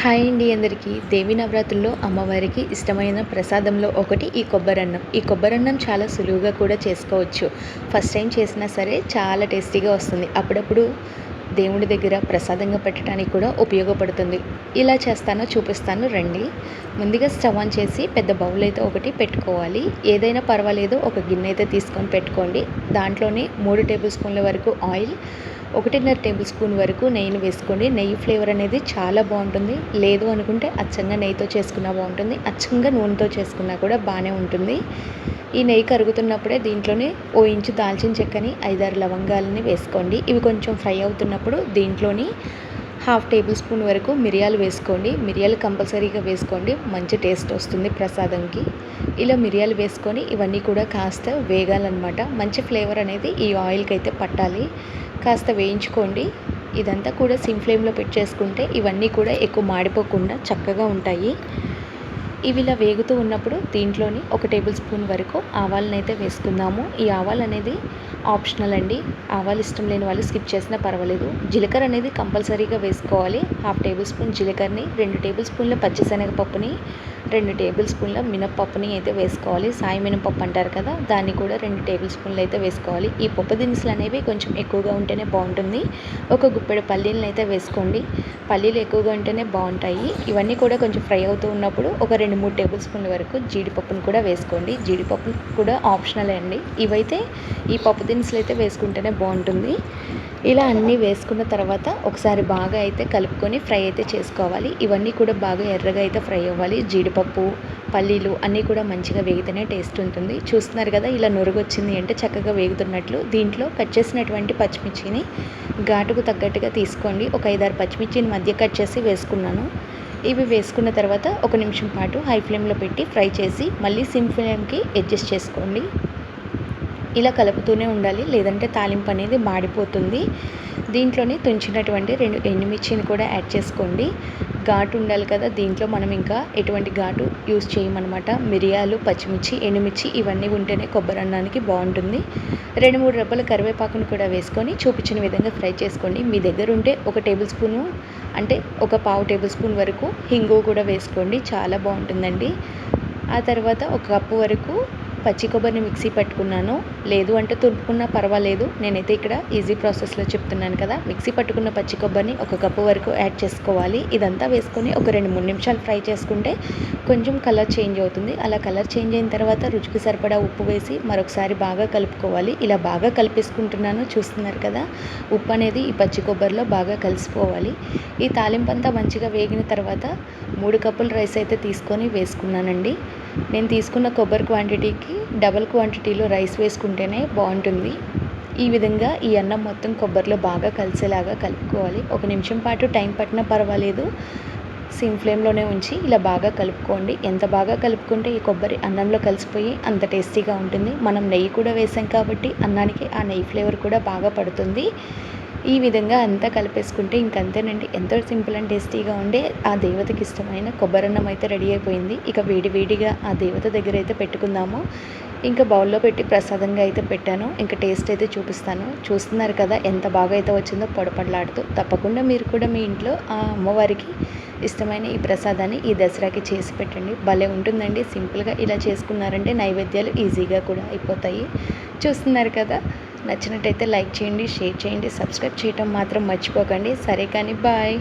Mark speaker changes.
Speaker 1: Hi అండి అందరికీ. దేవి నవరాత్రుల్లో అమ్మవారికి ఇష్టమైన ప్రసాదంలో ఒకటి ఈ కొబ్బరన్నం. ఈ కొబ్బరన్నం చాలా సులువుగా కూడా చేసుకోవచ్చు. ఫస్ట్ టైం చేసినా సరే చాలా టేస్టీగా వస్తుంది. అప్పుడప్పుడు దేవుడి దగ్గర ప్రసాదంగా పెట్టడానికి కూడా ఉపయోగపడుతుంది. ఇలా చేస్తానో చూపిస్తాను రండి. ముందుగా స్టవ్ ఆన్ చేసి పెద్ద బౌల్ అయితే ఒకటి పెట్టుకోవాలి. ఏదైనా పర్వాలేదు ఒక గిన్నె అయితే తీసుకొని పెట్టుకోండి. దాంట్లోనే మూడు టేబుల్ స్పూన్ల వరకు ఆయిల్ ఒకటిన్నర టేబుల్ స్పూన్ వరకు నెయ్యిని వేసుకోండి. నెయ్యి ఫ్లేవర్ అనేది చాలా బాగుంటుంది. లేదు అనుకుంటే అచ్చంగా నెయ్యితో చేసుకున్నా బాగుంటుంది. అచ్చంగా నూనెతో చేసుకున్నా కూడా బాగానే ఉంటుంది. ఈ నెయ్యి కరుగుతున్నప్పుడే దీంట్లోనే ఓ ఇంచు దాల్చిన చెక్కని ఐదారు లవంగాలని వేసుకోండి. ఇవి కొంచెం ఫ్రై అవుతున్నప్పుడు దీంట్లోని హాఫ్ టేబుల్ స్పూన్ వరకు మిరియాలు వేసుకోండి. మిరియాలు కంపల్సరీగా వేసుకోండి. మంచి టేస్ట్ వస్తుంది ప్రసాదంకి. ఇలా మిరియాలు వేసుకొని ఇవన్నీ కూడా కాస్త వేగాలన్నమాట. మంచి ఫ్లేవర్ అనేది ఈ ఆయిల్కి అయితే పట్టాలి. కాస్త వేయించుకోండి. ఇదంతా కూడా సిమ్ ఫ్లేమ్లో పెట్టేసుకుంటే ఇవన్నీ కూడా ఎక్కువ మాడిపోకుండా చక్కగా ఉంటాయి. ఇవి ఇలా వేగుతూ ఉన్నప్పుడు దీంట్లోని ఒక టేబుల్ స్పూన్ వరకు ఆవాలనైతే వేసుకుందాము. ఈ ఆవాలు అనేది ఆప్షనల్ అండి. ఆవాలు ఇష్టం లేని వాళ్ళు స్కిప్ చేసినా పర్వాలేదు. జీలకర్ర అనేది కంపల్సరీగా వేసుకోవాలి. హాఫ్ టేబుల్ స్పూన్ జీలకర్రని రెండు టేబుల్ స్పూన్ల పచ్చిశనగపప్పుని రెండు టేబుల్ స్పూన్ల మినప్పప్పుని అయితే వేసుకోవాలి. సాయి మినపప్పు అంటారు కదా దాన్ని కూడా రెండు టేబుల్ స్పూన్లు అయితే వేసుకోవాలి. ఈ పప్పు దినుసులు అనేవి కొంచెం ఎక్కువగా ఉంటేనే బాగుంటుంది. ఒక గుప్పెడు పల్లీలను అయితే వేసుకోండి. పల్లీలు ఎక్కువగా ఉంటేనే బాగుంటాయి. ఇవన్నీ కూడా కొంచెం ఫ్రై అవుతూ ఉన్నప్పుడు ఒక రెండు మూడు టేబుల్ స్పూన్ల వరకు జీడిపప్పును కూడా వేసుకోండి. జీడిపప్పు కూడా ఆప్షనల్ అండి. ఇవైతే ఈ పప్పు దినుసులు అయితే వేసుకుంటేనే బాగుంటుంది. ఇలా అన్నీ వేసుకున్న తర్వాత ఒకసారి బాగా అయితే కలుపుకొని ఫ్రై అయితే చేసుకోవాలి. ఇవన్నీ కూడా బాగా ఎర్రగా అయితే ఫ్రై అవ్వాలి. జీడిపప్పు పల్లీలు అన్నీ కూడా మంచిగా వేగితేనే టేస్ట్ ఉంటుంది. చూస్తున్నారు కదా ఇలా నొరుగొచ్చింది అంటే చక్కగా వేగుతున్నట్లు. దీంట్లో కట్ చేసినటువంటి పచ్చిమిర్చిని ఘాటుకు తగ్గట్టుగా తీసుకోండి. ఒక ఐదారు పచ్చిమిర్చిని మధ్య కట్ చేసి వేసుకున్నాను. ఇవి వేసుకున్న తర్వాత ఒక నిమిషం పాటు హై ఫ్లేమ్లో పెట్టి ఫ్రై చేసి మళ్ళీ సిమ్ ఫ్లేమ్కి అడ్జస్ట్ చేసుకోండి. ఇలా కలుపుతూనే ఉండాలి. లేదంటే తాలింపు అనేది మాడిపోతుంది. దీంట్లోనే తుంచినటువంటి రెండు ఎండుమిర్చిని కూడా యాడ్ చేసుకోండి. ఘాటు ఉండాలి కదా దీంట్లో మనం ఇంకా ఎటువంటి ఘాటు యూస్ చేయమన్నమాట మిరియాలు పచ్చిమిర్చి ఎండుమిర్చి ఇవన్నీ ఉంటేనే కొబ్బరి అన్నానికి బాగుంటుంది. రెండు మూడు రెబ్బల కరివేపాకును కూడా వేసుకొని చూపించిన విధంగా ఫ్రై చేసుకోండి. మీ దగ్గర ఉంటే ఒక టేబుల్ స్పూను అంటే ఒక పావు టేబుల్ స్పూన్ వరకు హింగు కూడా వేసుకోండి. చాలా బాగుంటుందండి. ఆ తర్వాత ఒక కప్పు వరకు పచ్చి కొబ్బరిని మిక్సీ పట్టుకున్నాను. లేదు అంటే తురుపుకున్నా పర్వాలేదు. నేనైతే ఇక్కడ ఈజీ ప్రాసెస్లో చెప్తున్నాను కదా. మిక్సీ పట్టుకున్న పచ్చి కొబ్బరిని ఒక కప్పు వరకు యాడ్ చేసుకోవాలి. ఇదంతా వేసుకొని ఒక రెండు మూడు నిమిషాలు ఫ్రై చేసుకుంటే కొంచెం కలర్ చేంజ్ అవుతుంది. అలా కలర్ చేంజ్ అయిన తర్వాత రుచికి సరిపడా ఉప్పు వేసి మరొకసారి బాగా కలుపుకోవాలి. ఇలా బాగా కలిపేసుకుంటున్నాను. చూస్తున్నారు కదా. ఉప్పు అనేది ఈ పచ్చి కొబ్బరిలో బాగా కలిసిపోవాలి. ఈ తాలింపు అంతా మంచిగా వేగిన తర్వాత మూడు కప్పుల రైస్ అయితే తీసుకొని వేసుకున్నానండి. నేను తీసుకున్న కొబ్బరి క్వాంటిటీకి డబల్ క్వాంటిటీలో రైస్ వేసుకుంటేనే బాగుంటుంది. ఈ విధంగా ఈ అన్నం మొత్తం కొబ్బరిలో బాగా కలిసేలాగా కలుపుకోవాలి. ఒక నిమిషం పాటు టైం పట్టినా పర్వాలేదు. సిమ్ ఫ్లేమ్లోనే ఉంచి ఇలా బాగా కలుపుకోండి. ఎంత బాగా కలుపుకుంటే ఈ కొబ్బరి అన్నంలో కలిసిపోయి అంత టేస్టీగా ఉంటుంది. మనం నెయ్యి కూడా వేసాం కాబట్టి అన్నానికి ఆ నెయ్యి ఫ్లేవర్ కూడా బాగా పడుతుంది. ఈ విధంగా అంతా కలిపేసుకుంటే ఇంకంతేనండి. ఎంతో సింపుల్ అండ్ టేస్టీగా ఉండే ఆ దేవతకి ఇష్టమైన కొబ్బరన్నం అయితే రెడీ అయిపోయింది. ఇక వేడి వేడిగా ఆ దేవత దగ్గర అయితే పెట్టుకుందాము. ఇంకా బౌల్లో పెట్టి ప్రసాదంగా అయితే పెట్టాను. ఇంకా టేస్ట్ అయితే చూపిస్తాను. చూస్తున్నారు కదా ఎంత బాగా అయితే వచ్చిందో పొడపడలాడుతూ. తప్పకుండా మీరు కూడా మీ ఇంట్లో ఆ అమ్మవారికి ఇష్టమైన ఈ ప్రసాదాన్ని ఈ దసరాకి చేసి పెట్టండి. భలే ఉంటుందండి. సింపుల్గా ఇలా చేసుకున్నారంటే నైవేద్యాలు ఈజీగా కూడా అయిపోతాయి. చూస్తున్నారు కదా? నచ్చినట్టయితే లైక్ చేయండి షేర్ చేయండి సబ్స్క్రైబ్ చేయటం మాత్రం మర్చిపోకండి. సరే కానీ బాయ్.